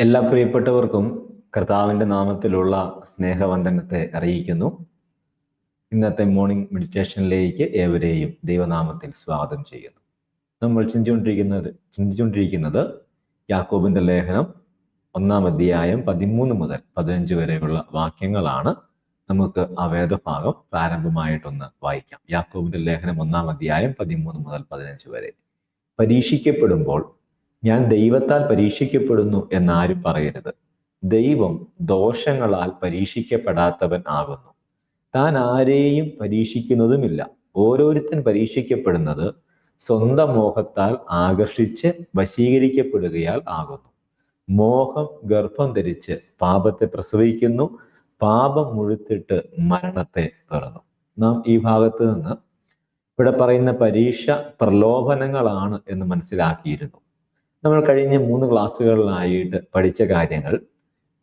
എല്ലാ പ്രിയപ്പെട്ടവർക്കും കർത്താവിന്റെ നാമത്തിലുള്ള സ്നേഹവന്ദനത്തെ അറിയിക്കുന്നു. ഇന്നത്തെ മോർണിംഗ് മെഡിറ്റേഷനിലേക്ക് ഏവരെയും ദൈവനാമത്തിൽ സ്വാഗതം ചെയ്യുന്നു. നമ്മൾ ചിന്തിച്ചുകൊണ്ടിരിക്കുന്നത് ചിന്തിച്ചുകൊണ്ടിരിക്കുന്നത് യാക്കോബിന്റെ ലേഖനം ഒന്നാം അധ്യായം പതിമൂന്ന് മുതൽ പതിനഞ്ച് വരെയുള്ള വാക്യങ്ങളാണ്. നമുക്ക് ആ വേദഭാഗം പ്രാരംഭമായിട്ടൊന്ന് വായിക്കാം. യാക്കോബിന്റെ ലേഖനം ഒന്നാം അധ്യായം പതിമൂന്ന് മുതൽ പതിനഞ്ച് വരെ. പരീക്ഷിക്കപ്പെടുമ്പോൾ ഞാൻ ദൈവത്താൽ പരീക്ഷിക്കപ്പെടുന്നു എന്നാരും പറയരുത്. ദൈവം ദോഷങ്ങളാൽ പരീക്ഷിക്കപ്പെടാത്തവൻ ആകുന്നു. താൻ ആരെയും പരീക്ഷിക്കുന്നതുമില്ല. ഓരോരുത്തൻ പരീക്ഷിക്കപ്പെടുന്നത് സ്വന്തം മോഹത്താൽ ആകർഷിച്ച് വശീകരിക്കപ്പെടുകയാൽ ആകുന്നു. മോഹം ഗർഭം ധരിച്ച് പാപത്തെ പ്രസവിക്കുന്നു. പാപം മുഴുത്തിട്ട് മരണത്തെ തുറന്നു. നാം ഈ ഭാഗത്ത് നിന്ന് ഇവിടെ പറയുന്ന പരീക്ഷ പ്രലോഭനങ്ങളാണ് എന്ന് മനസ്സിലാക്കിയിരുന്നു. നമ്മൾ കഴിഞ്ഞ മൂന്ന് ക്ലാസ്സുകളിലായിട്ട് പഠിച്ച കാര്യങ്ങൾ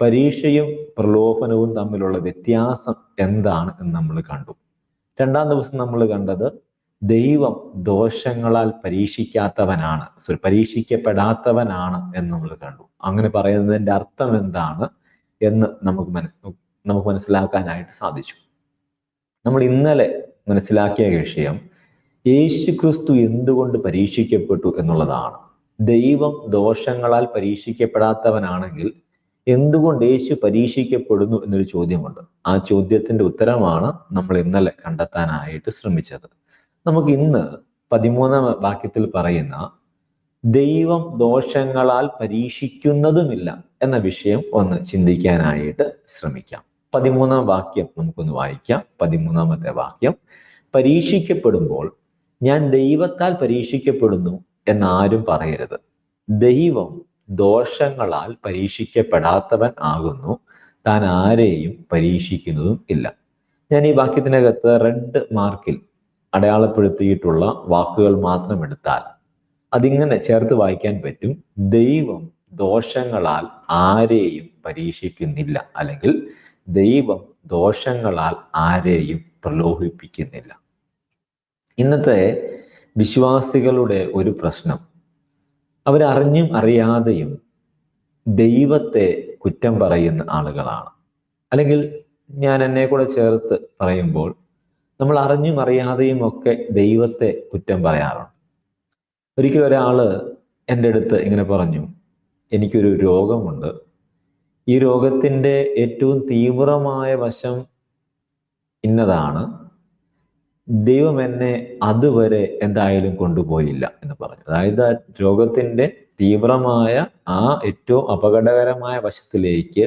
പരീക്ഷയും പ്രലോഭനവും തമ്മിലുള്ള വ്യത്യാസം എന്താണ് എന്ന് നമ്മൾ കണ്ടു. രണ്ടാം ദിവസം നമ്മൾ കണ്ടത് ദൈവം ദോഷങ്ങളാൽ പരീക്ഷിക്കാത്തവനാണ് സോറി പരീക്ഷിക്കപ്പെടാത്തവനാണ് എന്ന് നമ്മൾ കണ്ടു. അങ്ങനെ പറയുന്നതിന്റെ അർത്ഥം എന്താണ് എന്ന് നമുക്ക് മനസ് നമുക്ക് മനസ്സിലാക്കാനായിട്ട് സാധിച്ചു. നമ്മൾ ഇന്നലെ മനസ്സിലാക്കിയ വിഷയം യേശു ക്രിസ്തു എന്തുകൊണ്ട് പരീക്ഷിക്കപ്പെട്ടു എന്നുള്ളതാണ്. ദൈവം ദോഷങ്ങളാൽ പരീക്ഷിക്കപ്പെടാത്തവനാണെങ്കിൽ എന്തുകൊണ്ട് യേശു പരീക്ഷിക്കപ്പെടുന്നു എന്നൊരു ചോദ്യമുണ്ട്. ആ ചോദ്യത്തിന്റെ ഉത്തരമാണ് നമ്മൾ ഇന്നലെ കണ്ടെത്താനായിട്ട് ശ്രമിച്ചത്. നമുക്ക് ഇന്ന് പതിമൂന്നാം വാക്യത്തിൽ പറയുന്ന ദൈവം ദോഷങ്ങളാൽ പരീക്ഷിക്കുന്നതുമില്ല എന്ന വിഷയം ഒന്ന് ചിന്തിക്കാനായിട്ട് ശ്രമിക്കാം. പതിമൂന്നാം വാക്യം നമുക്കൊന്ന് വായിക്കാം. പതിമൂന്നാമത്തെ വാക്യം പരീക്ഷിക്കപ്പെടുമ്പോൾ ഞാൻ ദൈവത്താൽ പരീക്ഷിക്കപ്പെടുന്നു എന്നാരും പറയരുത്. ദൈവം ദോഷങ്ങളാൽ പരീക്ഷിക്കപ്പെടാത്തവൻ ആകുന്നു. താൻ ആരെയും പരീക്ഷിക്കുന്നതും ഇല്ല. ഞാൻ ഈ വാക്യത്തിനകത്ത് റെഡ് മാർക്കിൽ അടയാളപ്പെടുത്തിയിട്ടുള്ള വാക്കുകൾ മാത്രം എടുത്താൽ അതിങ്ങനെ ചേർത്ത് വായിക്കാൻ പറ്റും. ദൈവം ദോഷങ്ങളാൽ ആരെയും പരീക്ഷിക്കുന്നില്ല. അല്ലെങ്കിൽ ദൈവം ദോഷങ്ങളാൽ ആരെയും പ്രലോഭിപ്പിക്കുന്നില്ല. ഇന്നത്തെ വിശ്വാസികളുടെ ഒരു പ്രശ്നം. അവരറിഞ്ഞും അറിയാതെയും ദൈവത്തെ കുറ്റം പറയുന്ന ആളുകളാണ്. അല്ലെങ്കിൽ ഞാൻ എന്നെ കൂടെ ചേർത്ത് പറയുമ്പോൾ നമ്മൾ അറിഞ്ഞും അറിയാതെയും ഒക്കെ ദൈവത്തെ കുറ്റം പറയാറുണ്ട്. ഒരിക്കൽ ഒരാൾ എന്റെ അടുത്ത് ഇങ്ങനെ പറഞ്ഞു എനിക്കൊരു രോഗമുണ്ട്. ഈ രോഗത്തിന്റെ ഏറ്റവും തീവ്രമായ വശം ഇന്നതാണ്. ദൈവം എന്നെ അതുവരെ എന്തായാലും കൊണ്ടുപോയില്ല എന്ന് പറഞ്ഞു. അതായത് ആ രോഗത്തിന്റെ തീവ്രമായ ആ ഏറ്റവും അപകടകരമായ വശത്തിലേക്ക്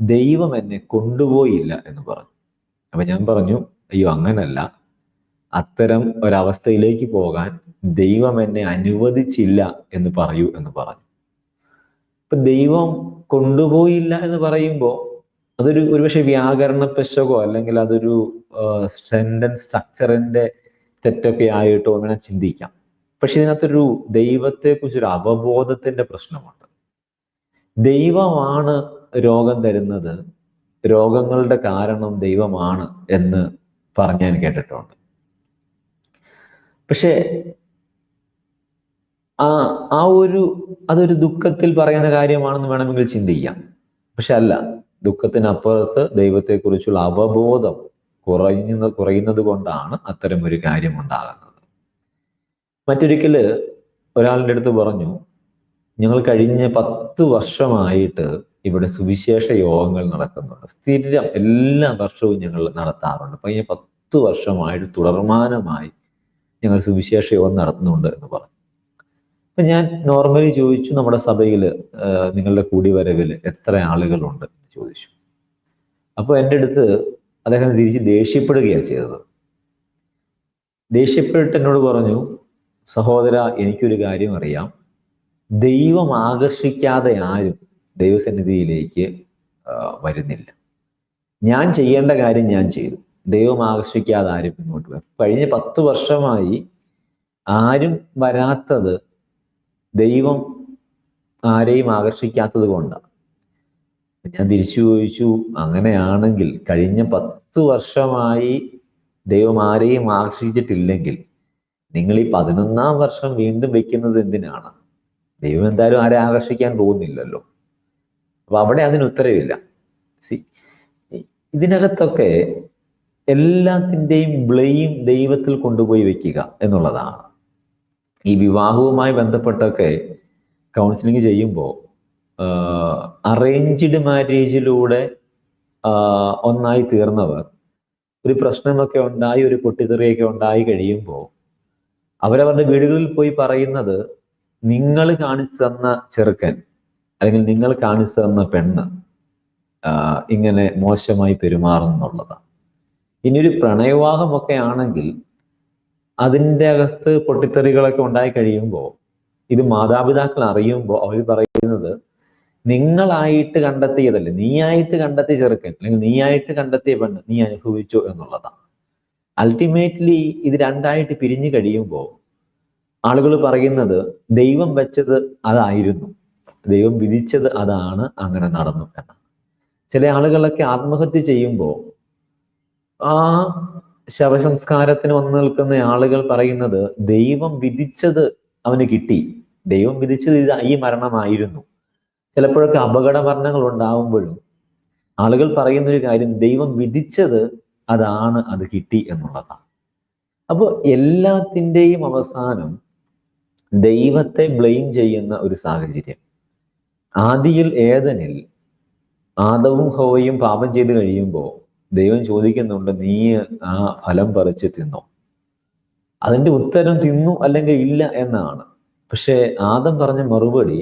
ദൈവം എന്നെ കൊണ്ടുപോയില്ല എന്ന് പറഞ്ഞു. അപ്പൊ ഞാൻ പറഞ്ഞു അയ്യോ അങ്ങനല്ല. അത്തരം ഒരവസ്ഥയിലേക്ക് പോകാൻ ദൈവം എന്നെ അനുവദിച്ചില്ല എന്ന് പറയൂ എന്ന് പറഞ്ഞു. ഇപ്പൊ ദൈവം കൊണ്ടുപോയില്ല എന്ന് പറയുമ്പോൾ അതൊരു ഒരുപക്ഷെ വ്യാകരണ പെശകോ അല്ലെങ്കിൽ അതൊരു സെന്റൻസ് സ്ട്രക്ചറിന്റെ തെറ്റൊക്കെ ആയിട്ടോ അങ്ങനെ ചിന്തിക്കാം. പക്ഷെ ഇതിനകത്തൊരു ദൈവത്തെക്കുറിച്ചൊരു അവബോധത്തിന്റെ പ്രശ്നമുണ്ട്. ദൈവമാണ് രോഗം തരുന്നത്. രോഗങ്ങളുടെ കാരണം ദൈവമാണ് എന്ന് പറഞ്ഞാൻ കേട്ടിട്ടുണ്ട്. പക്ഷേ ആ ആ ഒരു അതൊരു ദുഃഖത്തിൽ പറയുന്ന കാര്യമാണെന്ന് വേണമെങ്കിൽ ചിന്തിക്കാം. പക്ഷെ അല്ല ദുഃഖത്തിനപ്പുറത്ത് ദൈവത്തെക്കുറിച്ചുള്ള അവബോധം കുറയുന്ന കുറയുന്നത് കൊണ്ടാണ് അത്തരം ഒരു കാര്യം ഉണ്ടാകുന്നത്. മറ്റൊരിക്കൽ ഒരാളുടെ അടുത്ത് പറഞ്ഞു ഞങ്ങൾ കഴിഞ്ഞ പത്ത് വർഷമായിട്ട് ഇവിടെ സുവിശേഷ യോഗങ്ങൾ നടക്കുന്നുണ്ട്. സ്ഥിരം എല്ലാ വർഷവും ഞങ്ങൾ നടത്താറുണ്ട്. കഴിഞ്ഞ പത്ത് വർഷമായിട്ട് തുടർമാനമായി ഞങ്ങൾ സുവിശേഷ യോഗം നടത്തുന്നുണ്ട് എന്ന് പറഞ്ഞു. അപ്പൊ ഞാൻ നോർമലി ചോദിച്ചു നമ്മുടെ സഭയിൽ നിങ്ങളുടെ കൂടിവരവിൽ എത്ര ആളുകളുണ്ട് ചോദിച്ചു. അപ്പോൾ എന്റെ അടുത്ത് അദ്ദേഹം തിരിച്ച് ദേഷ്യപ്പെടുകയാണ് ചെയ്തത്. ദേഷ്യപ്പെട്ട് എന്നോട് പറഞ്ഞു സഹോദര എനിക്കൊരു കാര്യം അറിയാം. ദൈവം ആകർഷിക്കാതെ ആരും ദൈവസന്നിധിയിലേക്ക് വരുന്നില്ല. ഞാൻ ചെയ്യേണ്ട കാര്യം ഞാൻ ചെയ്തു. ദൈവം ആകർഷിക്കാതെ ആരും മുന്നോട്ട് വരും. കഴിഞ്ഞ പത്ത് വർഷമായി ആരും വരാത്തത് ദൈവം ആരെയും ആകർഷിക്കാത്തത് കൊണ്ടാണ്. ഞാൻ തിരിച്ചു ചോദിച്ചു അങ്ങനെയാണെങ്കിൽ കഴിഞ്ഞ പത്ത് വർഷമായി ദൈവം ആരെയും ആകർഷിച്ചിട്ടില്ലെങ്കിൽ നിങ്ങൾ ഈ പതിനൊന്നാം വർഷം വീണ്ടും വെക്കുന്നത് എന്തിനാണ്? ദൈവം എന്തായാലും ആരെ ആകർഷിക്കാൻ പോകുന്നില്ലല്ലോ. അപ്പൊ അവിടെ അതിന് ഉത്തരവില്ല. സി ഇതിനകത്തൊക്കെ എല്ലാത്തിന്റെയും ബ്ലെയിം ദൈവത്തിൽ കൊണ്ടുപോയി വെക്കുക എന്നുള്ളതാണ്. ഈ വിവാഹവുമായി ബന്ധപ്പെട്ടൊക്കെ കൗൺസിലിംഗ് ചെയ്യുമ്പോൾ അറേഞ്ച്ഡ് മാരേജിലൂടെ ഒന്നായി തീർന്നവർ. ഒരു പ്രശ്നമൊക്കെ ഉണ്ടായി ഒരു പൊട്ടിത്തെറിയൊക്കെ ഉണ്ടായി കഴിയുമ്പോൾ അവരവരുടെ വീടുകളിൽ പോയി പറയുന്നത് നിങ്ങൾ കാണിച്ചു തന്ന ചെറുക്കൻ അല്ലെങ്കിൽ നിങ്ങൾ കാണിച്ചു തന്ന പെണ്ണ് ഇങ്ങനെ മോശമായി പെരുമാറുന്നുള്ളതാണ്. ഇനി ഒരു പ്രണയവിവാഹമൊക്കെ ആണെങ്കിൽ അതിന്റെ അകത്ത് പൊട്ടിത്തെറികളൊക്കെ ഉണ്ടായി കഴിയുമ്പോൾ ഇത് മാതാപിതാക്കൾ അറിയുമ്പോൾ അവർ പറയുന്നത് നിങ്ങളായിട്ട് കണ്ടെത്തിയതല്ലേ? നീയായിട്ട് കണ്ടെത്തിയ ചെറുക്കൻ അല്ലെങ്കിൽ നീയായിട്ട് കണ്ടെത്തിയ പെണ്ണ് നീ അനുഭവിച്ചു എന്നുള്ളതാണ്. അൾട്ടിമേറ്റ്ലി ഇത് രണ്ടായിട്ട് പിരിഞ്ഞു കഴിയുമ്പോൾ ആളുകൾ പറയുന്നത് ദൈവം വെച്ചത് അതായിരുന്നു. ദൈവം വിധിച്ചത് അതാണ് അങ്ങനെ നടന്നു എന്ന് ചില ആളുകളൊക്കെ ആത്മഹത്യ ചെയ്യുമ്പോൾ ആ ശവസംസ്കാരത്തിന് വന്നു നിൽക്കുന്ന ആളുകൾ പറയുന്നത് ദൈവം വിധിച്ചത് അവന് കിട്ടി. ദൈവം വിധിച്ചത് ഇത് ഈ മരണമായിരുന്നു. ചിലപ്പോഴൊക്കെ അപകട മരണങ്ങൾ ഉണ്ടാവുമ്പോഴും ആളുകൾ പറയുന്ന ഒരു കാര്യം ദൈവം വിധിച്ചത് അതാണ് അത് കിട്ടി എന്നുള്ളതാണ്. അപ്പോൾ എല്ലാത്തിന്റെയും അവസാനം ദൈവത്തെ ബ്ലെയിം ചെയ്യുന്ന ഒരു സാഹചര്യം. ആദിയിൽ ഏതനിൽ ആദവും ഹോവയും പാപം ചെയ്ത് കഴിയുമ്പോൾ ദൈവം ചോദിക്കുന്നുണ്ട് നീ ആ ഫലം പറിച്ച് തിന്നോ? അതിന്റെ ഉത്തരം തിന്നു അല്ലെങ്കിൽ ഇല്ല എന്നാണ്. പക്ഷേ ആദം പറഞ്ഞ മറുപടി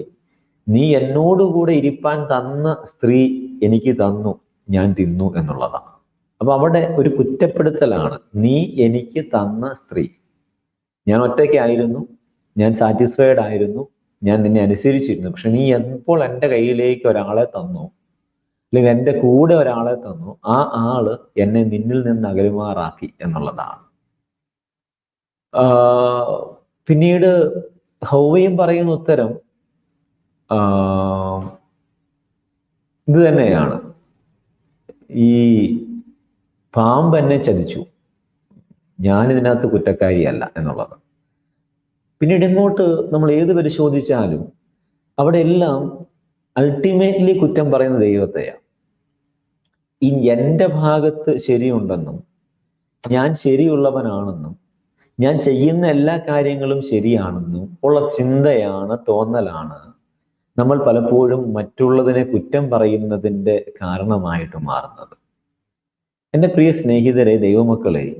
നീ എന്നോടുകൂടെ ഇരിപ്പാൻ തന്ന സ്ത്രീ എനിക്ക് തന്നു ഞാൻ തിന്നു എന്നുള്ളതാണ് അപ്പൊ അവിടെ ഒരു കുറ്റപ്പെടുത്തലാണ്. നീ എനിക്ക് തന്ന സ്ത്രീ. ഞാൻ ഒറ്റയ്ക്കായിരുന്നു ഞാൻ സാറ്റിസ്ഫൈഡ് ആയിരുന്നു ഞാൻ നിന്നെ അനുസരിച്ചിരുന്നു. പക്ഷെ നീ എപ്പോൾ എന്റെ കയ്യിലേക്ക് ഒരാളെ തന്നു അല്ലെങ്കിൽ എന്റെ കൂടെ ഒരാളെ തന്നു ആ ആൾ എന്നെ നിന്നിൽ നിന്ന് അകലുമാറാക്കി എന്നുള്ളതാണ്. പിന്നീട് ഹൗവയും പറയുന്ന ഉത്തരം ഇത് തന്നെയാണ്. ഈ പാമ്പ് എന്നെ ചതിച്ചു. ഞാനിതിനകത്ത് കുറ്റക്കാരിയല്ല എന്നുള്ളത്. പിന്നീട് ഇങ്ങോട്ട് നമ്മൾ ഏത് പരിശോധിച്ചാലും അവിടെ എല്ലാം അൾട്ടിമേറ്റ്ലി കുറ്റം പറയുന്ന ദൈവത്തെയാണ് ഈ എന്റെ ഭാഗത്ത് ശരിയുണ്ടെന്നും ഞാൻ ശരിയുള്ളവനാണെന്നും ഞാൻ ചെയ്യുന്ന എല്ലാ കാര്യങ്ങളും ശരിയാണെന്നും ഉള്ള ചിന്തയാണ് തോന്നലാണ് നമ്മൾ പലപ്പോഴും മറ്റുള്ളതിനെ കുറ്റം പറയുന്നതിന്റെ കാരണമായിട്ട് മാറുന്നത്. എന്റെ പ്രിയ സ്നേഹിതരെ ദൈവമക്കളെ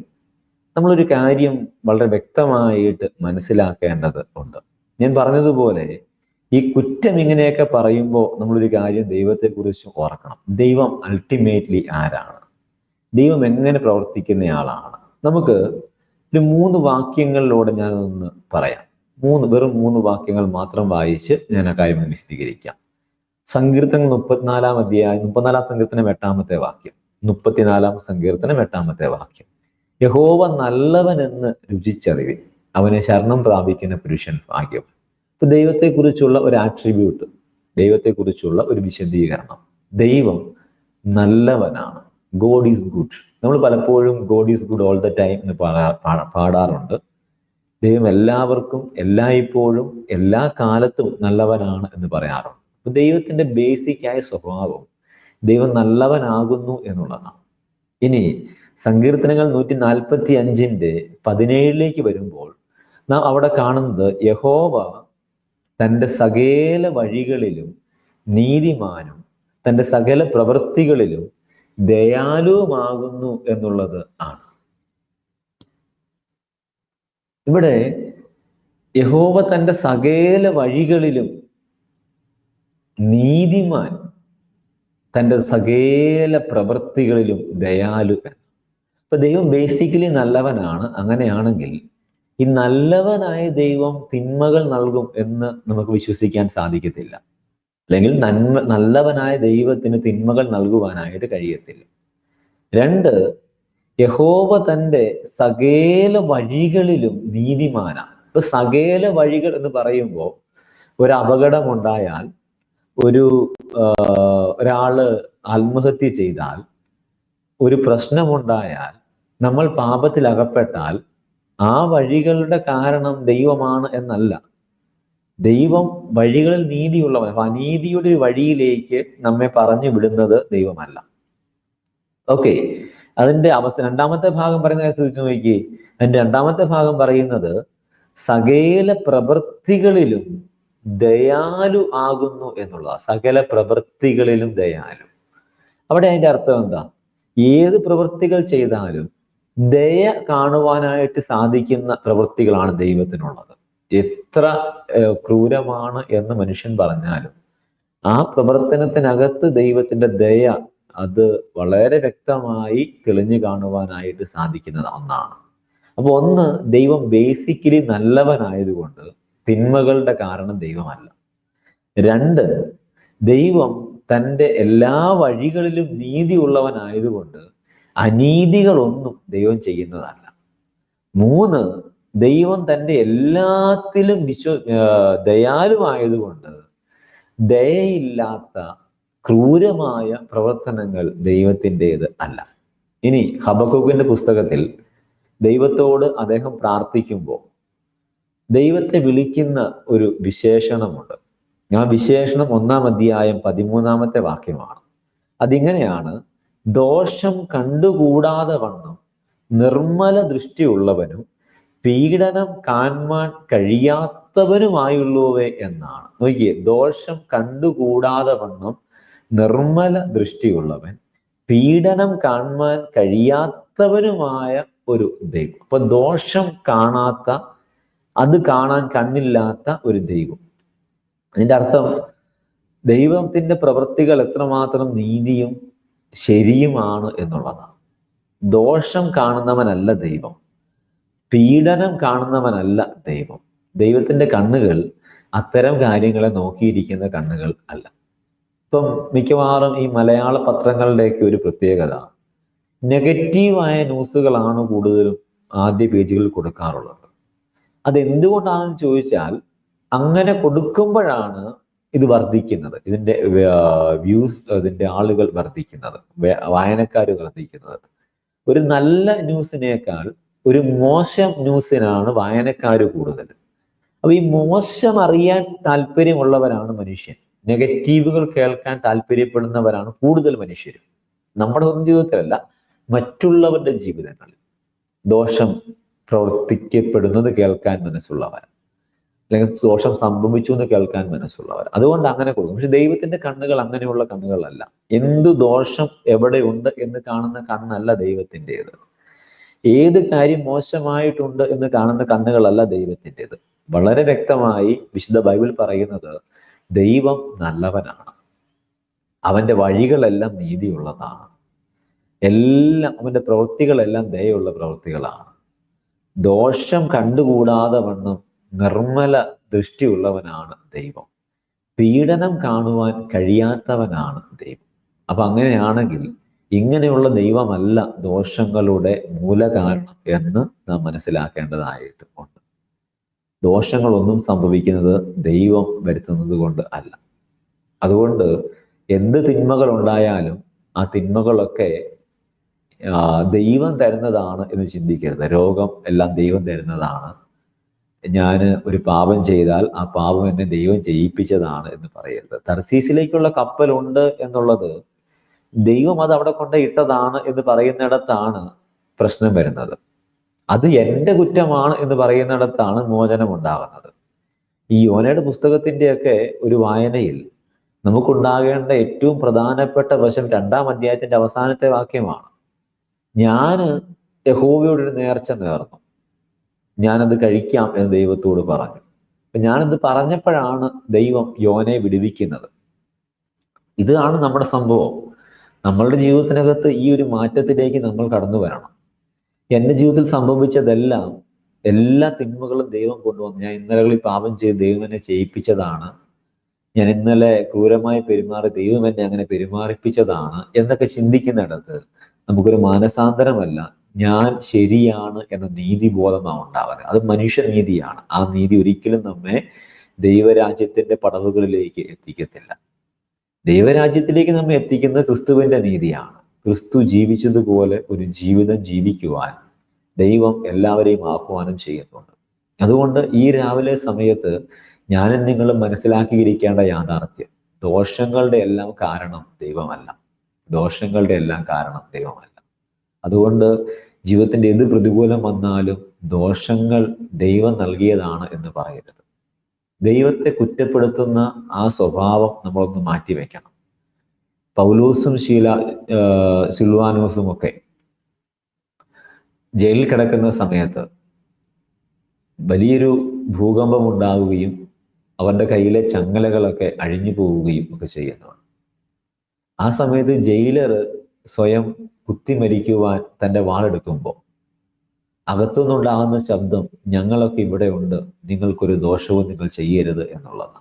നമ്മളൊരു കാര്യം വളരെ വ്യക്തമായിട്ട് മനസ്സിലാക്കേണ്ടത് ഉണ്ട്. ഞാൻ പറഞ്ഞതുപോലെ ഈ കുറ്റം ഇങ്ങനെയൊക്കെ പറയുമ്പോൾ നമ്മളൊരു കാര്യം ദൈവത്തെക്കുറിച്ച് ഓർക്കണം. ദൈവം അൾട്ടിമേറ്റ്ലി ആരാണ്? ദൈവം എങ്ങനെ പ്രവർത്തിക്കുന്നയാളാണ് നമുക്ക് ഒരു മൂന്ന് വാക്യങ്ങളിലൂടെ ഞാനൊന്ന് പറയാം. മൂന്ന് വെറും മൂന്ന് വാക്യങ്ങൾ മാത്രം വായിച്ച് ഞാൻ ആ കാര്യം വിശദീകരിക്കാം. സങ്കീർത്തനം മുപ്പത്തിനാലാം അധ്യായം മുപ്പത്തിനാലാം സങ്കീർത്തനം എട്ടാമത്തെ വാക്യം മുപ്പത്തിനാലാം സങ്കീർത്തനം എട്ടാമത്തെ വാക്യം. യഹോവ നല്ലവനെന്ന് രുചിച്ചറിവിൻ അവനെ ശരണം പ്രാപിക്കുന്ന പുരുഷൻ ഭാഗ്യം ഇപ്പൊ ദൈവത്തെക്കുറിച്ചുള്ള ഒരു ആട്രിബ്യൂട്ട് ദൈവത്തെക്കുറിച്ചുള്ള ഒരു വിശദീകരണം. ദൈവം നല്ലവനാണ്. God is good. നമ്മൾ പലപ്പോഴും God is good all the time എന്ന് പാടാറുണ്ട്. ദൈവം എല്ലാവർക്കും എല്ലായ്പ്പോഴും എല്ലാ കാലത്തും നല്ലവനാണ് എന്ന് പറയാറുണ്ട്. അപ്പൊ ദൈവത്തിന്റെ ബേസിക് ആയ സ്വഭാവം ദൈവം നല്ലവനാകുന്നു എന്നുള്ളതാണ്. ഇനി സങ്കീർത്തനങ്ങൾ നൂറ്റി നാൽപ്പത്തി അഞ്ചിന്റെ പതിനേഴിലേക്ക് വരുമ്പോൾ നാം അവിടെ കാണുന്നത് യഹോവ തന്റെ സകല വഴികളിലും നീതിമാനും തന്റെ സകല പ്രവൃത്തികളിലും ദയാലുവുമാകുന്നു എന്നുള്ളത് ആണ്. ഇവിടെ യഹോവ തന്റെ സകല വഴികളിലും നീതിമാൻ തന്റെ സകല പ്രവൃത്തികളിലും ദയാലു അപ്പൊ ദൈവം ബേസിക്കലി നല്ലവനാണ്. അങ്ങനെയാണെങ്കിൽ ഈ നല്ലവനായ ദൈവം തിന്മകൾ നൽകും എന്ന് നമുക്ക് വിശ്വസിക്കാൻ സാധിക്കത്തില്ല. അല്ലെങ്കിൽ നന്മ നല്ലവനായ ദൈവത്തിന് തിന്മകൾ നൽകുവാനായിട്ട് കഴിയത്തില്ല. രണ്ട് യഹോവ തന്റെ സകേല വഴികളിലും നീതിമാന ഇപ്പൊ സകേല വഴികൾ എന്ന് പറയുമ്പോൾ ഒരു അപകടം ഉണ്ടായാൽ ഒരു ഒരാൾ ആത്മഹത്യ ചെയ്താൽ ഒരു പ്രശ്നമുണ്ടായാൽ നമ്മൾ പാപത്തിൽ അകപ്പെട്ടാൽ ആ വഴികളുടെ കാരണം ദൈവമാണ് എന്നല്ല. ദൈവം വഴികളിൽ നീതിയുള്ളവൻ അപ്പൊ അനീതിയുടെ ഒരു വഴിയിലേക്ക് നമ്മെ പറഞ്ഞു വിടുന്നത് ദൈവമല്ല. ഓക്കെ. അതിന്റെ അവസ്ഥ രണ്ടാമത്തെ ഭാഗം പറയുന്നത് ശ്രദ്ധിച്ചു നോക്കി. അതിന്റെ രണ്ടാമത്തെ ഭാഗം പറയുന്നത് സകല പ്രവൃത്തികളിലും ദയാലു ആകുന്നു എന്നുള്ള സകല പ്രവൃത്തികളിലും ദയാലു. അവിടെ അതിന്റെ അർത്ഥം എന്താ? ഏത് പ്രവൃത്തികൾ ചെയ്താലും ദയ കാണുവാനായിട്ട് സാധിക്കുന്ന പ്രവൃത്തികളാണ് ദൈവത്തിനുള്ളത്. എത്ര ക്രൂരമാണ് എന്ന് മനുഷ്യൻ പറഞ്ഞാലും ആ പ്രവർത്തനത്തിനകത്ത് ദൈവത്തിന്റെ ദയ അത് വളരെ വ്യക്തമായി തെളിഞ്ഞു കാണുവാനായിട്ട് സാധിക്കുന്ന ഒന്നാണ്. അപ്പൊ ഒന്ന് ദൈവം ബേസിക്കലി നല്ലവനായതുകൊണ്ട് തിന്മകളുടെ കാരണം ദൈവമല്ല. രണ്ട് ദൈവം തന്റെ എല്ലാ വഴികളിലും നീതി ഉള്ളവനായതുകൊണ്ട് അനീതികളൊന്നും ദൈവം ചെയ്യുന്നതല്ല. മൂന്ന് ദൈവം തന്റെ എല്ലാത്തിലും വിശ്വ ദയാലുവായതുകൊണ്ട് ദയയില്ലാത്ത ക്രൂരമായ പ്രവർത്തനങ്ങൾ ദൈവത്തിന്റെത് അല്ല. ഇനി ഹബക്കൂക്കിന്റെ പുസ്തകത്തിൽ ദൈവത്തോട് അദ്ദേഹം പ്രാർത്ഥിക്കുമ്പോൾ ദൈവത്തെ വിളിക്കുന്ന ഒരു വിശേഷണമുണ്ട്. ആ വിശേഷണം ഒന്നാം അധ്യായം പതിമൂന്നാമത്തെ വാക്യമാണ്. അതിങ്ങനെയാണ് ദോഷം കണ്ടുകൂടാതെ വണ്ണം നിർമ്മല ദൃഷ്ടിയുള്ളവനും പീഡനം കാണുവാൻ കഴിയാത്തവനുമായുള്ളവേ എന്നാണ്. നോക്കിയേ ദോഷം കണ്ടുകൂടാതെ വണ്ണം നിർമ്മല ദൃഷ്ടിയുള്ളവൻ പീഡനം കാണുവാൻ കഴിയാത്തവനുമായ ഒരു ദൈവം. അപ്പൊ ദോഷം കാണാത്ത അത് കാണാൻ കണ്ണില്ലാത്ത ഒരു ദൈവം. അതിന്റെ അർത്ഥം ദൈവത്തിന്റെ പ്രവൃത്തികൾ എത്രമാത്രം നീതിയും ശരിയുമാണ് എന്നുള്ളതാണ്. ദോഷം കാണുന്നവനല്ല ദൈവം. പീഡനം കാണുന്നവനല്ല ദൈവം. ദൈവത്തിന്റെ കണ്ണുകൾ അത്തരം കാര്യങ്ങളെ നോക്കിയിരിക്കുന്ന കണ്ണുകൾ അല്ല. ഇപ്പം മിക്കവാറും ഈ മലയാള പത്രങ്ങളുടെയൊക്കെ ഒരു പ്രത്യേകത. നെഗറ്റീവായ ന്യൂസുകളാണ് കൂടുതലും ആദ്യ പേജുകളിൽ കൊടുക്കാറുള്ളത്. അതെന്തുകൊണ്ടാണെന്ന് ചോദിച്ചാൽ അങ്ങനെ കൊടുക്കുമ്പോഴാണ് ഇത് വർദ്ധിക്കുന്നത്. ഇതിന്റെ വ്യൂസ് ഇതിന്റെ ആളുകൾ വർദ്ധിക്കുന്നത്. വായനക്കാർ വർദ്ധിക്കുന്നത്. ഒരു നല്ല ന്യൂസിനേക്കാൾ ഒരു മോശം ന്യൂസിനാണ് വായനക്കാർ കൂടുതൽ. അപ്പൊ ഈ മോശം അറിയാൻ താല്പര്യമുള്ളവരാണ് മനുഷ്യൻ. നെഗറ്റീവുകൾ കേൾക്കാൻ താല്പര്യപ്പെടുന്നവരാണ് കൂടുതൽ മനുഷ്യർ നമ്മുടെ സ്വന്തം ജീവിതത്തിലല്ല മറ്റുള്ളവരുടെ ജീവിതങ്ങളിൽ. ദോഷം പ്രവർത്തിക്കപ്പെടുന്നത് കേൾക്കാൻ മനസ്സുള്ളവർ അല്ലെങ്കിൽ ദോഷം സംഭവിച്ചു എന്ന് കേൾക്കാൻ മനസ്സുള്ളവർ അതുകൊണ്ട് അങ്ങനെ കൊടുക്കും. പക്ഷെ ദൈവത്തിന്റെ കണ്ണുകൾ അങ്ങനെയുള്ള കണ്ണുകളല്ല. എന്തു ദോഷം എവിടെയുണ്ട് എന്ന് കാണുന്ന കണ്ണല്ല ദൈവത്തിന്റെത്. ഏത് കാര്യം മോശമായിട്ടുണ്ട് എന്ന് കാണുന്ന കണ്ണുകളല്ല ദൈവത്തിന്റെത്. വളരെ വ്യക്തമായി വിശുദ്ധ ബൈബിൾ പറയുന്നത് ദൈവം നല്ലവനാണ്. അവന്റെ വഴികളെല്ലാം നീതിയുള്ളതാണ്. എല്ലാം അവന്റെ പ്രവൃത്തികളെല്ലാം ദയുള്ള പ്രവൃത്തികളാണ്. ദോഷം കണ്ടുകൂടാതെ വണ്ണം നിർമ്മല ദൃഷ്ടിയുള്ളവനാണ് ദൈവം. പീഡനം കാണുവാൻ കഴിയാത്തവനാണ് ദൈവം. അപ്പൊ അങ്ങനെയാണെങ്കിൽ ഇങ്ങനെയുള്ള ദൈവമല്ല ദോഷങ്ങളുടെ മൂലകാരണം എന്ന് നാം മനസ്സിലാക്കേണ്ടതായിട്ട് ഉണ്ട്. ദോഷങ്ങളൊന്നും സംഭവിക്കുന്നത് ദൈവം വരുത്തുന്നത് കൊണ്ട് അല്ല. അതുകൊണ്ട് എന്ത് തിന്മകൾ ഉണ്ടായാലും ആ തിന്മകളൊക്കെ ദൈവം തരുന്നതാണ് എന്ന് ചിന്തിക്കരുത്. രോഗം എല്ലാം ദൈവം തരുന്നതാണ്. ഞാൻ ഒരു പാപം ചെയ്താൽ ആ പാപം എന്നെ ദൈവം ചെയ്യിപ്പിച്ചതാണ് എന്ന് പറയരുത്. തർസീസിലേക്കുള്ള കപ്പലുണ്ട് എന്നുള്ളത് ദൈവം അത് അവിടെ കൊണ്ട് ഇട്ടതാണ് എന്ന് പറയുന്നിടത്താണ് പ്രശ്നം വരുന്നത്. അത് എന്റെ കുറ്റമാണ് എന്ന് പറയുന്നിടത്താണ് മോചനം ഉണ്ടാകുന്നത് ഈ യോനയുടെ പുസ്തകത്തിന്റെയൊക്കെ ഒരു വായനയിൽ നമുക്കുണ്ടാകേണ്ട ഏറ്റവും പ്രധാനപ്പെട്ട വശം രണ്ടാം അധ്യായത്തിന്റെ അവസാനത്തെ വാക്യമാണ്. ഞാൻ യഹോവയോട് ഒരു നേർച്ച നേർന്നു. ഞാനത് കഴിക്കാം എന്ന് ദൈവത്തോട് പറഞ്ഞു. അപ്പൊ ഞാനത് പറഞ്ഞപ്പോഴാണ് ദൈവം യോനെ വിടുവിക്കുന്നത്. ഇതാണ് നമ്മുടെ സംഭവം. നമ്മളുടെ ജീവിതത്തിനകത്ത് ഈ ഒരു മാറ്റത്തിലേക്ക് നമ്മൾ കടന്നു വരണം. എന്റെ ജീവിതത്തിൽ സംഭവിച്ചതെല്ലാം എല്ലാ തിന്മകളും ദൈവം കൊണ്ടുവന്നു. ഞാൻ ഇന്നലകളിൽ പാപം ചെയ്ത് ദൈവം എന്നെ ചെയ്യിപ്പിച്ചതാണ്. ഞാൻ ഇന്നലെ ക്രൂരമായി പെരുമാറി ദൈവം എന്നെ അങ്ങനെ പെരുമാറിപ്പിച്ചതാണ് എന്നൊക്കെ ചിന്തിക്കുന്നിടത്ത് നമുക്കൊരു മാനസാന്തരമല്ല ഞാൻ ശരിയാണ് എന്ന നീതിബോധമാണ് ഉണ്ടാവുന്നത്. അത് മനുഷ്യനീതിയാണ്. ആ നീതി ഒരിക്കലും നമ്മെ ദൈവരാജ്യത്തിന്റെ പടവുകളിലേക്ക് എത്തിക്കത്തില്ല. ദൈവരാജ്യത്തിലേക്ക് നമ്മെ എത്തിക്കുന്നത് ക്രിസ്തുവിന്റെ നീതിയാണ്. ക്രിസ്തു ജീവിച്ചതുപോലെ ഒരു ജീവിതം ജീവിക്കുവാൻ ദൈവം എല്ലാവരെയും ആഹ്വാനം ചെയ്യുന്നുണ്ട്. അതുകൊണ്ട് ഈ രാവിലെ സമയത്ത് ഞാനും നിങ്ങളും മനസ്സിലാക്കിയിരിക്കേണ്ട യാഥാർത്ഥ്യം ദോഷങ്ങളുടെ എല്ലാം കാരണം ദൈവമല്ല. ദോഷങ്ങളുടെ എല്ലാം കാരണം ദൈവമല്ല. അതുകൊണ്ട് ജീവിതത്തിന്റെ എന്ത് പ്രതികൂലം വന്നാലും ദോഷങ്ങൾ ദൈവം നൽകിയതാണ് എന്ന് പറയരുത്. ദൈവത്തെ കുറ്റപ്പെടുത്തുന്ന ആ സ്വഭാവം നമ്മളൊന്ന് മാറ്റിവെക്കണം. പൗലൂസും ശീല സിൽവാനോസും ഒക്കെ ജയിലിൽ കിടക്കുന്ന സമയത്ത് വലിയൊരു ഭൂകമ്പം ഉണ്ടാവുകയും അവരുടെ കയ്യിലെ ചങ്ങലകളൊക്കെ അഴിഞ്ഞു പോവുകയും ഒക്കെ ചെയ്യുന്നതാണ്. ആ സമയത്ത് ജയിലർ സ്വയം കുത്തി മരിക്കുവാൻ തന്റെ വാളെടുക്കുമ്പോൾ അകത്തുനിന്നുണ്ടാകുന്ന ശബ്ദം ഞങ്ങളൊക്കെ ഇവിടെ ഉണ്ട് നിങ്ങൾക്കൊരു ദോഷവും നിങ്ങൾ ചെയ്യരുത് എന്നുള്ളതാണ്.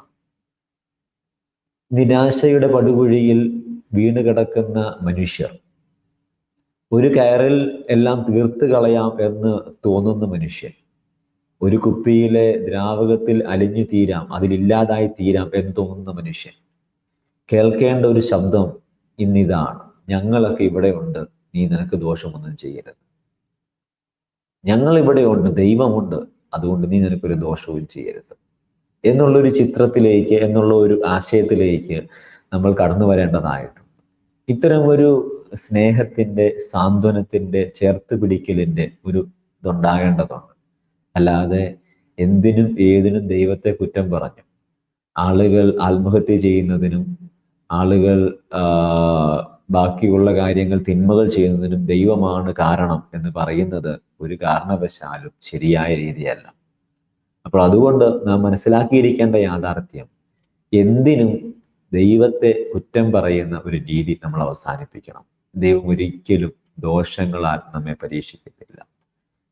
നിരാശയുടെ പടുകുഴിയിൽ വീണ് കിടക്കുന്ന മനുഷ്യർ. ഒരു കയറിൽ എല്ലാം തീർത്ത് കളയാം എന്ന് തോന്നുന്ന മനുഷ്യൻ. ഒരു കുപ്പിയിലെ ദ്രാവകത്തിൽ അലിഞ്ഞു തീരാം അതിലില്ലാതായി തീരാം എന്ന് തോന്നുന്ന മനുഷ്യൻ. കേൾക്കേണ്ട ഒരു ശബ്ദം ഇന്നിതാണ്. ഞങ്ങളൊക്കെ ഇവിടെ ഉണ്ട് നീ നിനക്ക് ദോഷമൊന്നും ചെയ്യരുത്. ഞങ്ങൾ ഇവിടെ ഉണ്ട് ദൈവമുണ്ട് അതുകൊണ്ട് നീ നിനക്കൊരു ദോഷവും ചെയ്യരുത്. എന്നുള്ള ഒരു ചിത്രത്തിലേക്ക് എന്നുള്ള ഒരു ആശയത്തിലേക്ക് നമ്മൾ കടന്നു വരേണ്ടതായിട്ടുണ്ട് ഇത്തരം ഒരു സ്നേഹത്തിന്റെ സാന്ത്വനത്തിന്റെ ചേർത്ത് പിടിക്കലിന്റെ ഒരു ഇതുണ്ടാകേണ്ടതുണ്ട്. അല്ലാതെ എന്തിനും ഏതിനും ദൈവത്തെ കുറ്റം പറഞ്ഞു. ആളുകൾ ആത്മഹത്യ ചെയ്യുന്നതിനും ആളുകൾ ബാക്കിയുള്ള കാര്യങ്ങൾ തിന്മകൾ ചെയ്യുന്നതിനും ദൈവമാണ് കാരണം എന്ന് പറയുന്നത് ഒരു കാരണവശാലും ശരിയായ രീതിയല്ല. അപ്പോൾ അതുകൊണ്ട് നാം മനസ്സിലാക്കിയിരിക്കേണ്ട യാഥാർത്ഥ്യം എന്തിനും ദൈവത്തെ കുറ്റം പറയുന്ന ഒരു രീതി നമ്മൾ അവസാനിപ്പിക്കണം. ദൈവം ഒരിക്കലും ദോഷങ്ങളാൽ നമ്മെ പരീക്ഷിക്കത്തില്ല.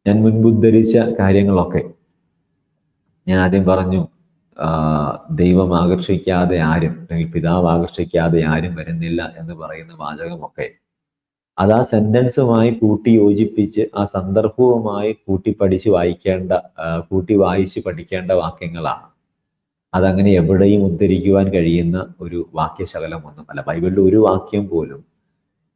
ഞാൻ മുൻപുദ്ധരിച്ച കാര്യങ്ങളൊക്കെ ഞാൻ ആദ്യം പറഞ്ഞു ദൈവം ആകർഷിക്കാതെ ആരും അല്ലെങ്കിൽ പിതാവ് ആകർഷിക്കാതെ ആരും വരുന്നില്ല എന്ന് പറയുന്ന വാചകമൊക്കെ അത് ആ സെന്റൻസുമായി കൂട്ടി യോജിപ്പിച്ച് ആ സന്ദർഭവുമായി കൂട്ടി പഠിച്ച് വായിക്കേണ്ട കൂട്ടി വായിച്ച് പഠിക്കേണ്ട വാക്യങ്ങളാണ്. അതങ്ങനെ എവിടെയും ഉദ്ധരിക്കുവാൻ കഴിയുന്ന ഒരു വാക്യശകലമൊന്നുമല്ല. ബൈബിളിൽ ഒരു വാക്യം പോലും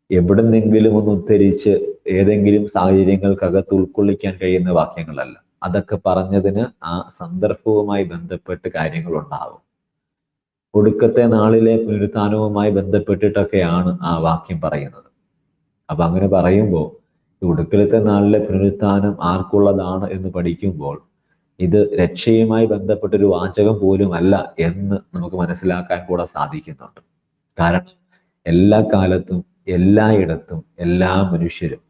എവിടെന്നെങ്കിലും ഒന്ന് ഉദ്ധരിച്ച് ഏതെങ്കിലും സാഹചര്യങ്ങൾക്കകത്ത് ഉൾക്കൊള്ളിക്കാൻ കഴിയുന്ന വാക്യങ്ങളല്ല. അതൊക്കെ പറഞ്ഞതിന് ആ സന്ദർഭവുമായി ബന്ധപ്പെട്ട് കാര്യങ്ങൾ ഉണ്ടാവും ഒടുക്കത്തെ നാളിലെ പുനരുത്ഥാനവുമായി ബന്ധപ്പെട്ടിട്ടൊക്കെയാണ് ആ വാക്യം പറയുന്നത്. അപ്പൊ അങ്ങനെ പറയുമ്പോൾ ഒടുക്കലത്തെ നാളിലെ പുനരുത്ഥാനം ആർക്കുള്ളതാണ് എന്ന് പഠിക്കുമ്പോൾ ഇത് രക്ഷയുമായി ബന്ധപ്പെട്ടൊരു വാചകം പോലും അല്ല എന്ന് നമുക്ക് മനസ്സിലാക്കാൻ കൂടെ സാധിക്കുന്നുണ്ട്. കാരണം എല്ലാ കാലത്തും എല്ലായിടത്തും എല്ലാ മനുഷ്യരും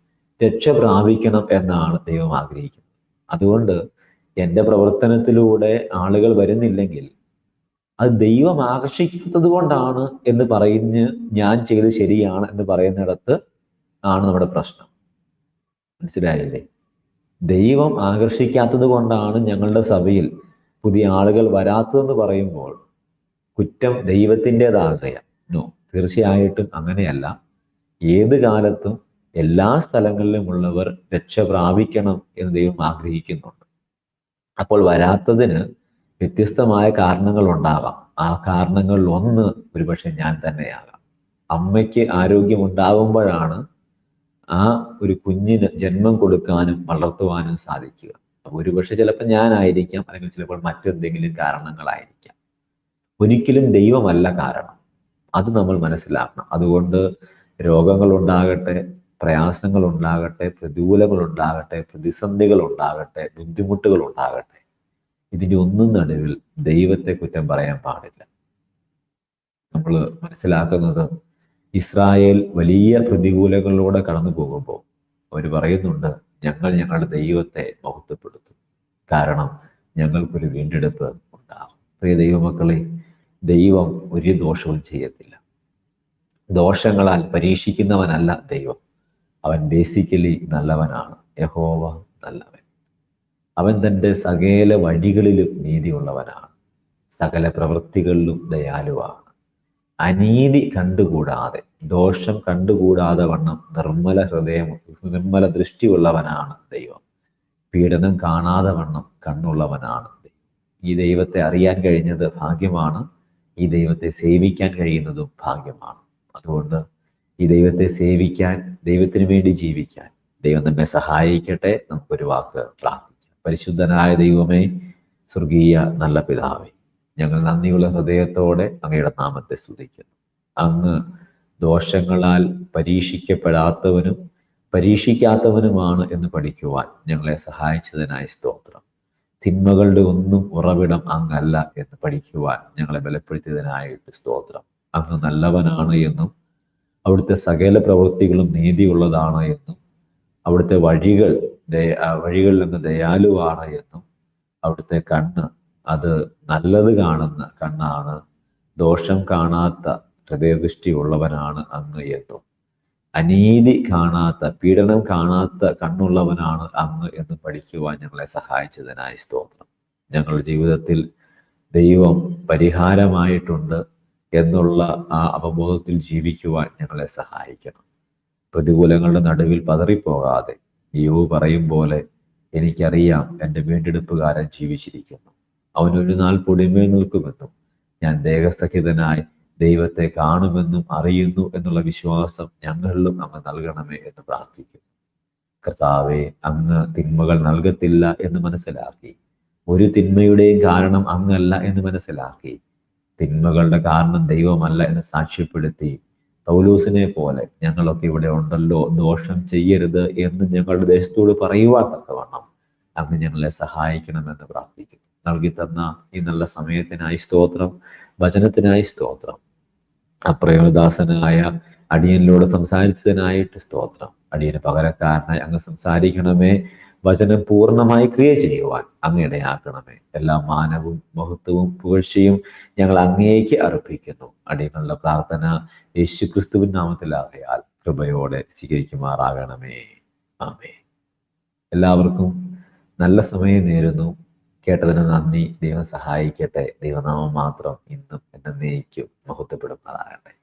രക്ഷ പ്രാപിക്കണം എന്നാണ് ദൈവം ആഗ്രഹിക്കുന്നത്. അതുകൊണ്ട് എന്റെ പ്രവർത്തനത്തിലൂടെ ആളുകൾ വരുന്നില്ലെങ്കിൽ അത് ദൈവം ആകർഷിക്കാത്തത് കൊണ്ടാണ് എന്ന് പറഞ്ഞ് ഞാൻ ചെയ്ത് ശരിയാണ് എന്ന് പറയുന്നിടത്ത് ആണ് നമ്മുടെ പ്രശ്നം. മനസ്സിലായില്ലേ? ദൈവം ആകർഷിക്കാത്തത് കൊണ്ടാണ് ഞങ്ങളുടെ സഭയിൽ പുതിയ ആളുകൾ വരാത്തതെന്ന് പറയുമ്പോൾ കുറ്റം ദൈവത്തിന്റെതാകുക നോ തീർച്ചയായിട്ടും അങ്ങനെയല്ല. ഏത് കാലത്തും എല്ലാ സ്ഥലങ്ങളിലുമുള്ളവർ രക്ഷ പ്രാപിക്കണം എന്ന് ദൈവം ആഗ്രഹിക്കുന്നുണ്ട്. അപ്പോൾ വരാത്തതിന് വ്യത്യസ്തമായ കാരണങ്ങൾ ഉണ്ടാകാം ആ കാരണങ്ങളിൽ ഒന്ന് ഒരുപക്ഷെ ഞാൻ തന്നെയാകാം. അമ്മയ്ക്ക് ആരോഗ്യം ഉണ്ടാകുമ്പോഴാണ് ആ ഒരു കുഞ്ഞിന് ജന്മം കൊടുക്കാനും വളർത്തുവാനും സാധിക്കുക. അപ്പോൾ ഒരുപക്ഷെ ചിലപ്പോൾ ഞാനായിരിക്കാം അല്ലെങ്കിൽ ചിലപ്പോൾ മറ്റെന്തെങ്കിലും കാരണങ്ങളായിരിക്കാം. ഒരിക്കലും ദൈവമല്ല കാരണം. അത് നമ്മൾ മനസ്സിലാക്കണം. അതുകൊണ്ട് രോഗങ്ങൾ ഉണ്ടാകട്ടെ പ്രയാസങ്ങൾ ഉണ്ടാകട്ടെ പ്രതികൂലങ്ങൾ ഉണ്ടാകട്ടെ പ്രതിസന്ധികൾ ഉണ്ടാകട്ടെ ബുദ്ധിമുട്ടുകൾ ഉണ്ടാകട്ടെ ഇതിന്റെ ഒന്നും നടുവിൽ ദൈവത്തെ കുറ്റം പറയാൻ പാടില്ല. നമ്മൾ മനസ്സിലാക്കുന്നത് ഇസ്രായേൽ വലിയ പ്രതികൂലങ്ങളിലൂടെ കടന്നു പോകുമ്പോൾ അവർ പറയുന്നുണ്ട് ഞങ്ങൾ ഞങ്ങളുടെ ദൈവത്തെ മഹത്വപ്പെടുത്തും. കാരണം ഞങ്ങൾക്കൊരു വീണ്ടെടുപ്പ് ഉണ്ടാകും. പ്രിയ ദൈവമക്കളെ ദൈവം ഒരു ദോഷവും ചെയ്യത്തില്ല. ദോഷങ്ങളാൽ പരീക്ഷിക്കുന്നവനല്ല ദൈവം. അവൻ ബേസിക്കലി നല്ലവനാണ്. യഹോവ നല്ലവൻ. അവൻ തന്റെ സകല വഴികളിലും നീതിയുള്ളവനാണ്. സകല പ്രവൃത്തികളിലും ദയാലുവാണ്. അനീതി കണ്ടുകൂടാതെ ദോഷം കണ്ടുകൂടാതെ വണ്ണം നിർമ്മല ഹൃദയം നിർമ്മല ദൃഷ്ടിയുള്ളവനാണ് ദൈവം. പീഡനം കാണാതെ വണ്ണം കണ്ണുള്ളവനാണ് ഈ ദൈവത്തെ അറിയാൻ കഴിഞ്ഞത് ഭാഗ്യമാണ് ഈ ദൈവത്തെ സേവിക്കാൻ കഴിയുന്നതും ഭാഗ്യമാണ്. അതുകൊണ്ട് ഈ ദൈവത്തെ സേവിക്കാൻ ദൈവത്തിന് വേണ്ടി ജീവിക്കാൻ ദൈവം നമ്മെ സഹായിക്കട്ടെ. നമുക്കൊരു വാക്ക് പ്രാർത്ഥിക്കാം. പരിശുദ്ധനായ ദൈവമേ സ്വർഗീയ നല്ല പിതാവേ ഞങ്ങൾ നന്ദിയുള്ള ഹൃദയത്തോടെ അങ്ങയുടെ നാമത്തെ സ്തുതിക്കുന്നു. അങ്ങ് ദോഷങ്ങളാൽ പരീക്ഷിക്കപ്പെടാത്തവനും പരീക്ഷിക്കാത്തവനുമാണ് എന്ന് പഠിക്കുവാൻ ഞങ്ങളെ സഹായിച്ചതിനായി സ്തോത്രം. തിന്മകളുടെ ഒന്നും ഉറവിടം അങ്ങല്ല എന്ന് പഠിക്കുവാൻ ഞങ്ങളെ ബലപ്പെടുത്തിയതിനായിട്ട് സ്തോത്രം. അങ്ങ് നല്ലവനാണ് എന്നും അവിടുത്തെ സകല പ്രവൃത്തികളും നീതിയുള്ളതാണ് എന്നും അവിടുത്തെ വഴികൾ വഴികളിൽ നിന്ന് ദയാലുവാണ് എന്നും അവിടുത്തെ കണ്ണ് അത് നല്ലത് കാണുന്ന കണ്ണാണ്. ദോഷം കാണാത്ത ഹൃദയദൃഷ്ടി ഉള്ളവനാണ് അങ്ങ് എന്നും. അനീതി കാണാത്ത പീഡനം കാണാത്ത കണ്ണുള്ളവനാണ് അങ്ങ് എന്ന് പഠിക്കുവാൻ ഞങ്ങളെ സഹായിച്ചതിനായി സ്തോത്രം. ഞങ്ങളുടെ ജീവിതത്തിൽ ദൈവം പരിഹാരമായിട്ടുണ്ട് എന്നുള്ള ആ അവബോധത്തിൽ ജീവിക്കുവാൻ ഞങ്ങളെ സഹായിക്കണം. പ്രതികൂലങ്ങളുടെ നടുവിൽ പതറിപ്പോകാതെ. യോ പറയും പോലെ എനിക്കറിയാം എന്റെ വീണ്ടെടുപ്പുകാരൻ ജീവിച്ചിരിക്കുന്നു. അവനൊരു നാൾ പൊടിമേൽ നിൽക്കുമെന്നും ഞാൻ ദേഹസഹിതനായി ദൈവത്തെ കാണുമെന്നും അറിയുന്നു എന്നുള്ള വിശ്വാസം ഞങ്ങളിലും അങ്ങ് നൽകണമേ എന്ന് പ്രാർത്ഥിക്കും. കർത്താവെ അങ്ങ് തിന്മകൾ നൽകത്തില്ല എന്ന് മനസ്സിലാക്കി. ഒരു തിന്മയുടെയും കാരണം അങ്ങല്ല എന്ന് മനസ്സിലാക്കി. തിന്മകളുടെ കാരണം ദൈവമല്ല എന്ന് സാക്ഷ്യപ്പെടുത്തി പൗലൂസിനെ പോലെ ഞങ്ങളൊക്കെ ഇവിടെ ഉണ്ടല്ലോ ദോഷം ചെയ്യരുത് എന്ന് ഞങ്ങളുടെ ദേശത്തോട് പറയുവാൻ തക്കവണ്ണം അങ്ങ് ഞങ്ങളെ സഹായിക്കണമെന്ന് പ്രാർത്ഥിക്കുന്നു. നൽകി തന്ന ഈ നല്ല സമയത്തിനായി സ്തോത്രം വചനത്തിനായി സ്തോത്രം. അപ്രയോദാസനായ അടിയനിലൂടെ സംസാരിച്ചതിനായിട്ട് സ്തോത്രം. അടിയന് പകരക്കാരനായി അങ്ങ് സംസാരിക്കണമേ. വചനം പൂർണമായി ക്രിയ ചെയ്യുവാൻ അങ്ങയിടയാക്കണമേ എല്ലാ മാനവും മഹത്വവും പുകഴ്ചയും ഞങ്ങൾ അങ്ങേക്ക് അർപ്പിക്കുന്നു. അടിയങ്ങളുടെ പ്രാർത്ഥന യേശു ക്രിസ്തുവിൻ നാമത്തിലാകയാൽ കൃപയോടെ സ്വീകരിക്കുമാറാകണമേ. ആമേ എല്ലാവർക്കും നല്ല സമയം നേരുന്നു. കേട്ടതിന് നന്ദി. ദൈവം സഹായിക്കട്ടെ. ദൈവനാമം മാത്രം ഇന്നും എന്നേക്കും മഹത്വപ്പെടുന്നതാകട്ടെ